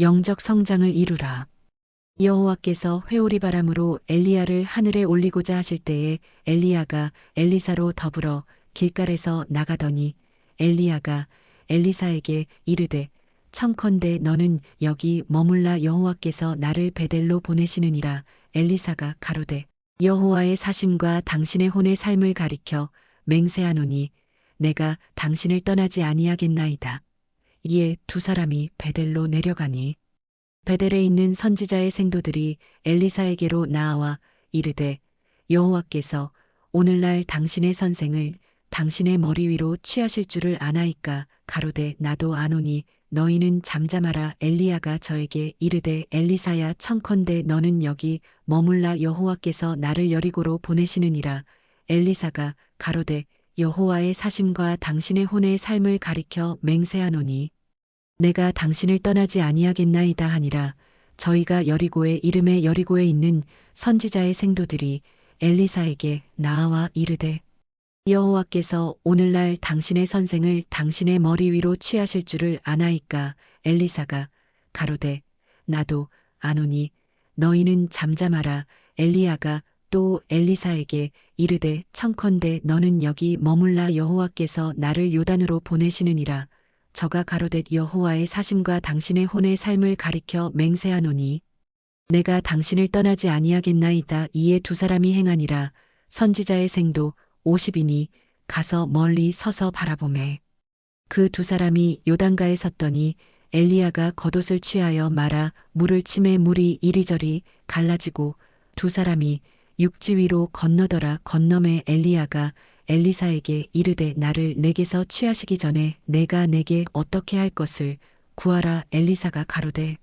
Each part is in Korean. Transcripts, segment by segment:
영적 성장을 이루라. 여호와께서 회오리 바람으로 엘리야를 하늘에 올리고자 하실 때에 엘리야가 엘리사로 더불어 길갈에서 나가더니 엘리야가 엘리사에게 이르되 청컨대 너는 여기 머물라 여호와께서 나를 베델로 보내시느니라 엘리사가 가로되 여호와의 사심과 당신의 혼의 삶을 가리켜 맹세하노니 내가 당신을 떠나지 아니하겠나이다. 이에 두 사람이 베델로 내려가니 베델에 있는 선지자의 생도들이 엘리사에게로 나아와 이르되 여호와께서 오늘날 당신의 선생을 당신의 머리 위로 취하실 줄을 아나이까 가로되 나도 아노니 너희는 잠잠하라 엘리야가 저에게 이르되 엘리사야 청컨대 너는 여기 머물라 여호와께서 나를 여리고로 보내시느니라 엘리사가 가로되 여호와의 사심과 당신의 혼의 삶을 가리켜 맹세하노니 내가 당신을 떠나지 아니하겠나이다 하니라. 저희가 여리고의 이름에 여리고에 있는 선지자의 생도들이 엘리사에게 나아와 이르되 여호와께서 오늘날 당신의 선생을 당신의 머리 위로 취하실 줄을 아나이까? 엘리사가 가로되 나도 아노니 너희는 잠잠하라. 엘리야가 또 엘리사에게 이르되 청컨대 너는 여기 머물라 여호와께서 나를 요단으로 보내시느니라. 저가 가로되 여호와의 사심과 당신의 혼의 삶을 가리켜 맹세하노니 내가 당신을 떠나지 아니하겠나이다. 이에 두 사람이 행하니라. 선지자의 생도 50인이 가서 멀리 서서 바라보매. 그 두 사람이 요단가에 섰더니 엘리야가 겉옷을 취하여 말아 물을 치매 물이 이리저리 갈라지고 두 사람이 육지 위로 건너더라 건너매 엘리야가 엘리사에게 이르되 나를 내게서 취하시기 전에 내가 내게 어떻게 할 것을 구하라 엘리사가 가로되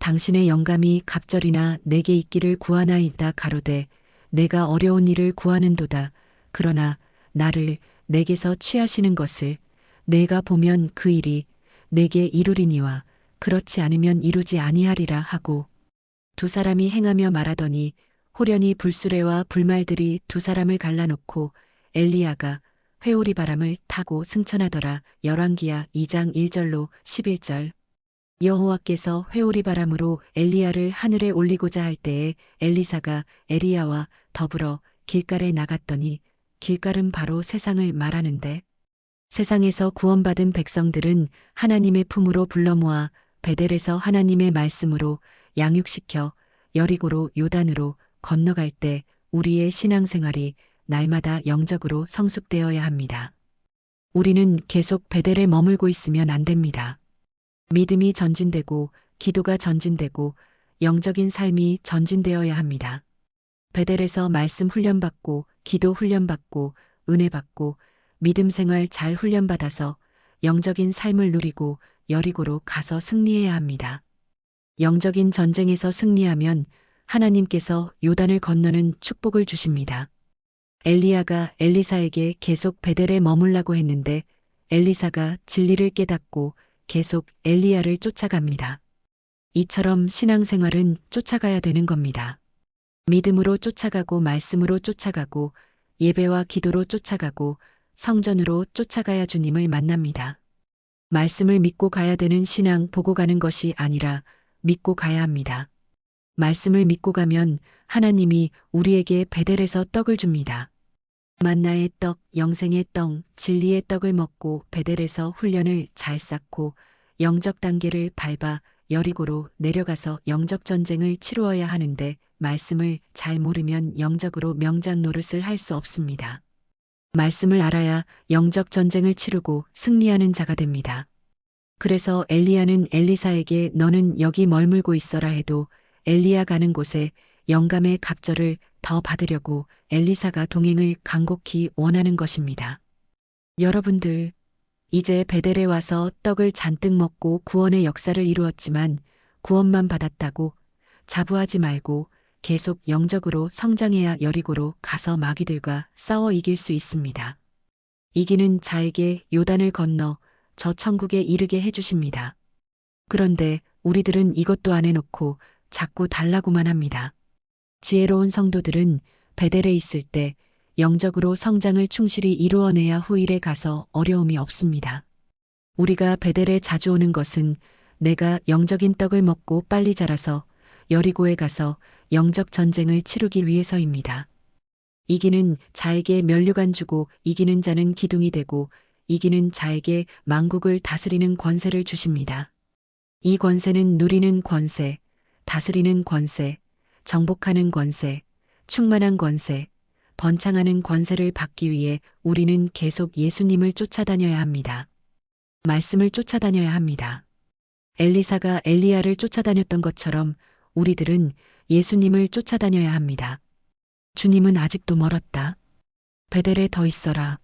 당신의 영감이 갑절이나 내게 있기를 구하나이다 가로되 내가 어려운 일을 구하는도다. 그러나 나를 내게서 취하시는 것을 내가 보면 그 일이 내게 이루리니와 그렇지 않으면 이루지 아니하리라 하고 두 사람이 행하며 말하더니 호련히 불수레와 불말들이 두 사람을 갈라놓고 엘리야가 회오리 바람을 타고 승천하더라. 열왕기야 2장 1절로 11절. 여호와께서 회오리 바람으로 엘리야를 하늘에 올리고자 할 때에 엘리사가 에리야와 더불어 길갈에 나갔더니 길갈은 바로 세상을 말하는데 세상에서 구원받은 백성들은 하나님의 품으로 불러 모아 베델에서 하나님의 말씀으로 양육시켜 여리고로 요단으로 건너갈 때 우리의 신앙생활이 날마다 영적으로 성숙되어야 합니다. 우리는 계속 베델에 머물고 있으면 안 됩니다. 믿음이 전진되고 기도가 전진되고 영적인 삶이 전진되어야 합니다. 베델에서 말씀 훈련받고 기도 훈련받고 은혜 받고 믿음 생활 잘 훈련받아서 영적인 삶을 누리고 여리고로 가서 승리해야 합니다. 영적인 전쟁에서 승리하면 하나님께서 요단을 건너는 축복을 주십니다. 엘리야가 엘리사에게 계속 베델에 머물라고 했는데 엘리사가 진리를 깨닫고 계속 엘리야를 쫓아갑니다. 이처럼 신앙생활은 쫓아가야 되는 겁니다. 믿음으로 쫓아가고 말씀으로 쫓아가고 예배와 기도로 쫓아가고 성전으로 쫓아가야 주님을 만납니다. 말씀을 믿고 가야 되는 신앙 보고 가는 것이 아니라 믿고 가야 합니다. 말씀을 믿고 가면 하나님이 우리에게 베델에서 떡을 줍니다. 만나의 떡, 영생의 떡, 진리의 떡을 먹고 베델에서 훈련을 잘 쌓고 영적 단계를 밟아 여리고로 내려가서 영적 전쟁을 치루어야 하는데 말씀을 잘 모르면 영적으로 명장 노릇을 할 수 없습니다. 말씀을 알아야 영적 전쟁을 치르고 승리하는 자가 됩니다. 그래서 엘리야는 엘리사에게 너는 여기 머물고 있어라 해도 엘리야 가는 곳에 영감의 갑절을 더 받으려고 엘리사가 동행을 간곡히 원하는 것입니다. 여러분들, 이제 베델에 와서 떡을 잔뜩 먹고 구원의 역사를 이루었지만 구원만 받았다고 자부하지 말고 계속 영적으로 성장해야 여리고로 가서 마귀들과 싸워 이길 수 있습니다. 이기는 자에게 요단을 건너 저 천국에 이르게 해주십니다. 그런데 우리들은 이것도 안 해놓고 자꾸 달라고만 합니다. 지혜로운 성도들은 베델에 있을 때 영적으로 성장을 충실히 이루어내야 후일에 가서 어려움이 없습니다. 우리가 베델에 자주 오는 것은 내가 영적인 떡을 먹고 빨리 자라서 여리고에 가서 영적 전쟁을 치르기 위해서입니다. 이기는 자에게 면류관 주고 이기는 자는 기둥이 되고 이기는 자에게 만국을 다스리는 권세를 주십니다. 이 권세는 누리는 권세, 다스리는 권세, 정복하는 권세, 충만한 권세, 번창하는 권세를 받기 위해 우리는 계속 예수님을 쫓아다녀야 합니다. 말씀을 쫓아다녀야 합니다. 엘리사가 엘리야를 쫓아다녔던 것처럼 우리들은 예수님을 쫓아다녀야 합니다. 주님은 아직도 멀었다. 베델에 더 있어라.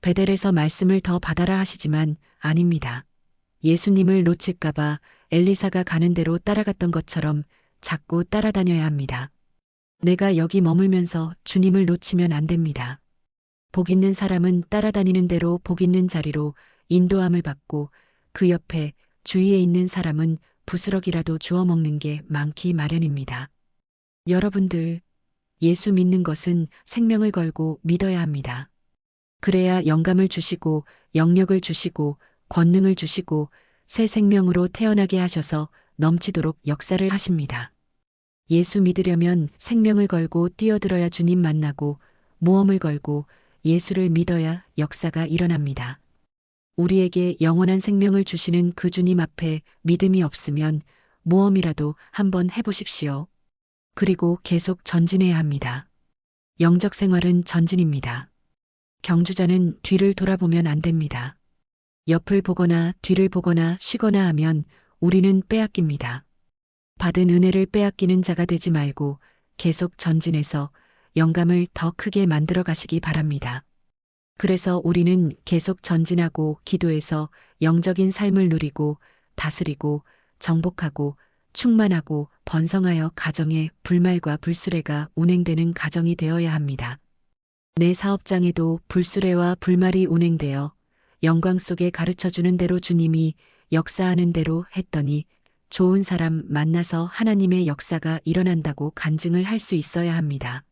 베델에서 말씀을 더 받아라 하시지만 아닙니다. 예수님을 놓칠까봐 엘리사가 가는 대로 따라갔던 것처럼 자꾸 따라다녀야 합니다. 내가 여기 머물면서 주님을 놓치면 안 됩니다. 복 있는 사람은 따라다니는 대로 복 있는 자리로 인도함을 받고 그 옆에 주위에 있는 사람은 부스럭이라도 주워 먹는 게 많기 마련입니다. 여러분들, 예수 믿는 것은 생명을 걸고 믿어야 합니다. 그래야 영감을 주시고 영력을 주시고 권능을 주시고 새 생명으로 태어나게 하셔서 넘치도록 역사를 하십니다. 예수 믿으려면 생명을 걸고 뛰어들어야 주님 만나고 모험을 걸고 예수를 믿어야 역사가 일어납니다. 우리에게 영원한 생명을 주시는 그 주님 앞에 믿음이 없으면 모험이라도 한번 해보십시오. 그리고 계속 전진해야 합니다. 영적 생활은 전진입니다. 경주자는 뒤를 돌아보면 안 됩니다. 옆을 보거나 뒤를 보거나 쉬거나 하면 우리는 빼앗깁니다. 받은 은혜를 빼앗기는 자가 되지 말고 계속 전진해서 영감을 더 크게 만들어 가시기 바랍니다. 그래서 우리는 계속 전진하고 기도해서 영적인 삶을 누리고 다스리고 정복하고 충만하고 번성하여 가정에 불말과 불수레가 운행되는 가정이 되어야 합니다. 내 사업장에도 불수레와 불말이 운행되어 영광 속에 가르쳐 주는 대로 주님이 역사하는 대로 했더니 좋은 사람 만나서 하나님의 역사가 일어난다고 간증을 할 수 있어야 합니다.